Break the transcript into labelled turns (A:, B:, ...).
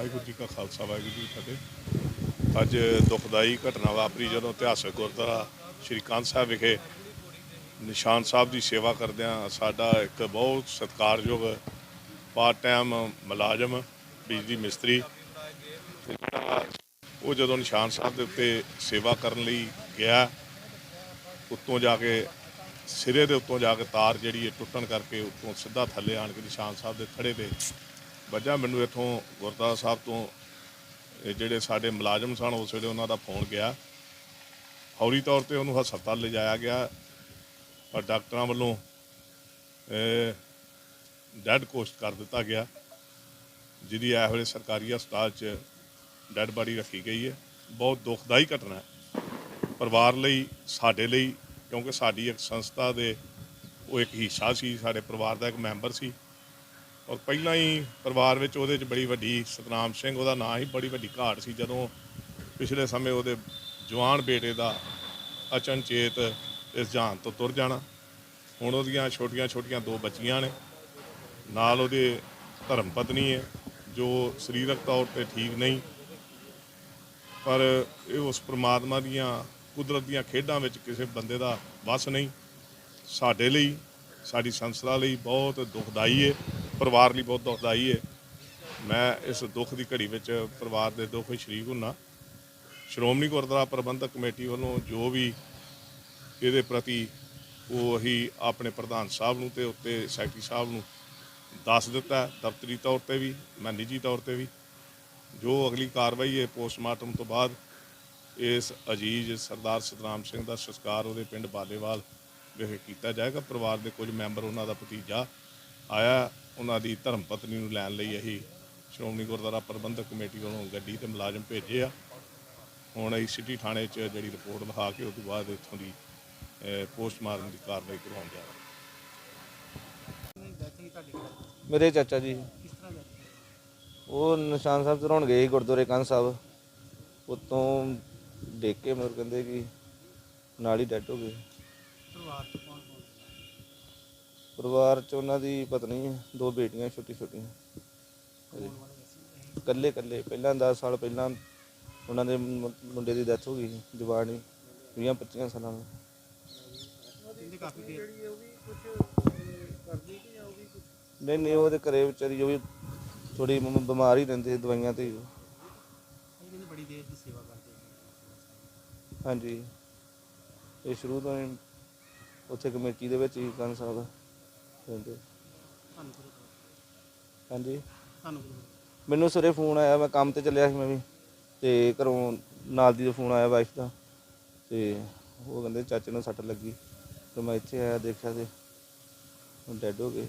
A: ਵਾਹਿਗੁਰੂ ਜੀ ਕਾ ਖਾਲਸਾ, ਵਾਹਿਗੁਰੂ ਜੀ ਕੀ ਫਤਿਹ। ਅੱਜ ਦੁਖਦਾਈ ਘਟਨਾ ਵਾਪਰੀ ਜਦੋਂ ਇਤਿਹਾਸਕ ਗੁਰਦੁਆਰਾ ਸ਼੍ਰੀ ਕਾਂਤ ਸਾਹਿਬ ਵਿਖੇ ਨਿਸ਼ਾਨ ਸਾਹਿਬ ਦੀ ਸੇਵਾ ਕਰਦਿਆਂ ਸਾਡਾ ਇੱਕ ਬਹੁਤ ਸਤਿਕਾਰਯੋਗ ਪਾਰਟ ਟਾਈਮ ਮੁਲਾਜ਼ਮ, ਬਿਜਲੀ ਮਿਸਤਰੀ, ਉਹ ਜਦੋਂ ਨਿਸ਼ਾਨ ਸਾਹਿਬ ਦੇ ਉੱਤੇ ਸੇਵਾ ਕਰਨ ਲਈ ਗਿਆ, ਉੱਤੋਂ ਜਾ ਕੇ ਸਿਰੇ ਦੇ ਉੱਤੋਂ ਜਾ ਕੇ ਤਾਰ ਜਿਹੜੀ ਹੈ ਟੁੱਟਣ ਕਰਕੇ ਉੱਤੋਂ ਸਿੱਧਾ ਥੱਲੇ ਆਣ ਕੇ ਨਿਸ਼ਾਨ ਸਾਹਿਬ ਦੇ ਥੜੇ ਤੇ ਵੱਜਾ ਮੈਨੂੰ ਇੱਥੋਂ ਗੁਰਦੁਆਰਾ ਸਾਹਿਬ ਤੋਂ, ਇਹ ਜਿਹੜੇ ਸਾਡੇ ਮੁਲਾਜ਼ਮ ਸਨ, ਉਸ ਵੇਲੇ ਉਹਨਾਂ ਦਾ ਫੋਨ ਗਿਆ। ਫੌਰੀ ਤੌਰ ਤੇ ਉਹਨੂੰ ਹਸਪਤਾਲ ਲਿਜਾਇਆ ਗਿਆ ਪਰ ਡਾਕਟਰਾਂ ਵੱਲੋਂ ਡੈਡ ਕੋਸਟ ਕਰ ਦਿੱਤਾ ਗਿਆ, ਜਿਹਦੀ ਇਸ ਵੇਲੇ ਸਰਕਾਰੀ ਹਸਪਤਾਲ 'ਚ ਡੈਡ ਬਾਡੀ ਰੱਖੀ ਗਈ ਹੈ। ਬਹੁਤ ਦੁਖਦਾਈ ਘਟਨਾ ਹੈ। ਪਰਿਵਾਰ ਲਈ, ਸਾਡੇ ਲਈ, ਕਿਉਂਕਿ ਸਾਡੀ ਇੱਕ ਸੰਸਥਾ ਦੇ, ਉਹ ਇੱਕ ਹਿੱਸਾ ਸੀ, ਸਾਡੇ ਪਰਿਵਾਰ ਦਾ ਇੱਕ ਮੈਂਬਰ ਸੀ। ਔਰ ਪਹਿਲਾਂ ਹੀ ਪਰਿਵਾਰ ਵਿੱਚ ਉਹਦੇ 'ਚ ਬੜੀ ਵੱਡੀ ਸਤਨਾਮ ਸਿੰਘ, ਉਹਦਾ ਨਾਂ ਹੀ ਬੜੀ ਵੱਡੀ ਘਾਟ ਸੀ ਜਦੋਂ ਪਿਛਲੇ ਸਮੇਂ ਉਹਦੇ ਜਵਾਨ ਬੇਟੇ ਦਾ ਅਚਨਚੇਤ ਇਸ ਜਾਨ ਤੋਂ ਤੁਰ ਜਾਣਾ। ਹੁਣ ਉਹਦੀਆਂ ਛੋਟੀਆਂ ਛੋਟੀਆਂ ਦੋ ਬੱਚੀਆਂ ਨੇ। ਨਾਲ ਉਹਦੇ ਧਰਮ ਪਤਨੀ ਹੈ, ਜੋ ਸਰੀਰਕ ਤੌਰ ਤੇ ਠੀਕ ਨਹੀਂ। ਪਰ ਇਹ ਉਸ ਪ੍ਰਮਾਤਮਾ ਦੀਆਂ ਕੁਦਰਤ ਦੀਆਂ ਖੇਡਾਂ ਵਿੱਚ ਕਿਸੇ ਬੰਦੇ ਦਾ ਵੱਸ ਨਹੀਂ। ਸਾਡੇ ਲਈ, ਸਾਡੀ ਸੰਸਥਾ ਲਈ ਬਹੁਤ ਦੁਖਦਾਈ ਹੈ। ਪਰਿਵਾਰ ਲਈ ਬਹੁਤ ਦੁਖਦਾਈ ਹੈ। ਮੈਂ ਇਸ ਦੁੱਖ ਦੀ ਘੜੀ ਵਿੱਚ ਪਰਿਵਾਰ ਦੇ ਦੁੱਖ ਵਿੱਚ ਸ਼ਰੀਕ ਹੁੰਨਾ। ਸ਼੍ਰੋਮਣੀ ਗੁਰਦੁਆਰਾ ਪ੍ਰਬੰਧਕ ਕਮੇਟੀ ਵੱਲੋਂ ਜੋ ਵੀ ਇਹਦੇ ਪ੍ਰਤੀ ਉਹ ਅਸੀਂ ਆਪਣੇ ਪ੍ਰਧਾਨ ਸਾਹਿਬ ਨੂੰ ਤੇ ਉੱਤੇ ਸੈਕਟਰੀ ਸਾਹਿਬ ਨੂੰ ਦੱਸ ਦਿੱਤਾ ਦਫ਼ਤਰੀ ਤੌਰ ਤੇ ਵੀ, ਮੈਂ ਨਿੱਜੀ ਤੌਰ ਤੇ ਵੀ। ਜੋ ਅਗਲੀ ਕਾਰਵਾਈ ਹੈ ਪੋਸਟਮਾਰਟਮ ਤੋਂ ਬਾਅਦ ਇਸ ਅਜੀਜ਼ ਸਰਦਾਰ ਸਤਨਾਮ ਸਿੰਘ ਦਾ ਸੰਸਕਾਰ ਉਹਦੇ ਪਿੰਡ ਬਾਲੇਵਾਲ ਵਿਖੇ ਕੀਤਾ ਜਾਏਗਾ। ਪਰਿਵਾਰ ਦੇ ਕੁਝ ਮੈਂਬਰ ਉਹਨਾਂ ਦਾ ਭਤੀਜਾ ਆਇਆ ਉਹਨਾਂ ਦੀ ਧਰਮ ਪਤਨੀ ਨੂੰ ਲੈਣ ਲਈ ਅਸੀਂ ਸ਼੍ਰੋਮਣੀ ਗੁਰਦੁਆਰਾ ਪ੍ਰਬੰਧਕ ਕਮੇਟੀ ਵੱਲੋਂ ਗੱਡੀ ਤੇ ਮੁਲਾਜ਼ਮ ਭੇਜੇ ਆ। ਹੁਣ ਅਸੀਂ ਸਿਟੀ ਥਾਣੇ 'ਚ ਜਿਹੜੀ ਰਿਪੋਰਟ ਲਿਖਾ ਕੇ ਉਸ ਤੋਂ ਬਾਅਦ ਇੱਥੋਂ ਦੀ ਪੋਸਟਮਾਰਟਮ ਦੀ ਕਾਰਵਾਈ ਕਰਵਾਉਣ ਜਾ ਰਹੇ
B: ਮੇਰੇ ਚਾਚਾ ਜੀ। ਉਹ ਨਿਸ਼ਾਨ ਸਾਹਿਬ ਚੜਾਉਣ ਗਏ ਸੀ ਗੁਰਦੁਆਰੇ ਕੰਨ ਸਾਹਿਬ। ਉਤੋਂ ਦੇਖ ਕੇ ਮੈਨੂੰ ਕਹਿੰਦੇ ਕਿ ਨਾਲ ਹੀ ਡੈਡ ਹੋ ਗਏ।
C: ਪਰਿਵਾਰ ਕੌਣ ਕੌਣ
B: ਪਰਿਵਾਰ ਚ ਉਹਨਾਂ ਦੀ ਪਤਨੀ ਹੈ, ਦੋ ਬੇਟੀਆਂ ਛੋਟੀ ਛੋਟੀਆਂ।
C: ਕੌਣ ਵਾਲੇ
B: ਇਕੱਲੇ ਇਕੱਲੇ, ਪਹਿਲਾਂ 10 ਸਾਲ ਪਹਿਲਾਂ ਉਹਨਾਂ ਦੇ ਮੁੰ- ਮੁੰਡੇ ਦੀ ਡੈਥ ਹੋ ਗਈ ਸੀ, ਜਵਾਨ ਹੀ 20 25 ਸਾਲਾਂ ਦਾ
C: ਕਹਿੰਦੇ ਕਾਫੀ ਦੇਰ
B: ਨਹੀਂ ਨਹੀਂ ਉਹਦੇ ਘਰੇ ਵਿਚਾਰੀ, ਉਹ ਵੀ ਥੋੜੀ ਬਿਮਾਰ ਹੀ ਰਹਿੰਦੇ ਸੀ ਦਵਾਈਆਂ ਤੇ। ਹੀ।
C: ਇਹ ਕਹਿੰਦੇ ਬੜੀ ਦੇਰ ਦੀ ਸੇਵਾ ਕਰਦੇ
B: ਹਾਂਜੀ। ਇਹ ਸ਼ੁਰੂ ਤੋਂ ਹੀ ਉੱਥੇ ਕਮੇਟੀ ਦੇ ਵਿੱਚ ਹੀ ਕੰਨ ਸਾਹਿਬ ਰਹਿੰਦੇ
C: ਤੁਹਾਨੂੰ?
B: ਹਾਂਜੀ
C: ਤੁਹਾਨੂੰ?
B: ਮੈਨੂੰ ਸਵੇਰੇ ਫੋਨ ਆਇਆ ਮੈਂ ਕੰਮ ਤੇ ਚੱਲਿਆ ਸੀ ਮੈਂ ਵੀ ਤੇ ਘਰੋਂ ਨਾਲ ਦੀ ਦਾ ਫੋਨ ਆਇਆ ਵਾਈਫ ਦਾ ਤੇ ਉਹ ਕਹਿੰਦੇ ਚਾਚੇ ਨੂੰ ਸੱਟ ਲੱਗੀ ਤੇ ਮੈਂ ਇੱਥੇ ਆਇਆ ਦੇਖਿਆ ਤੇ ਡੈਡ ਹੋ ਗਏ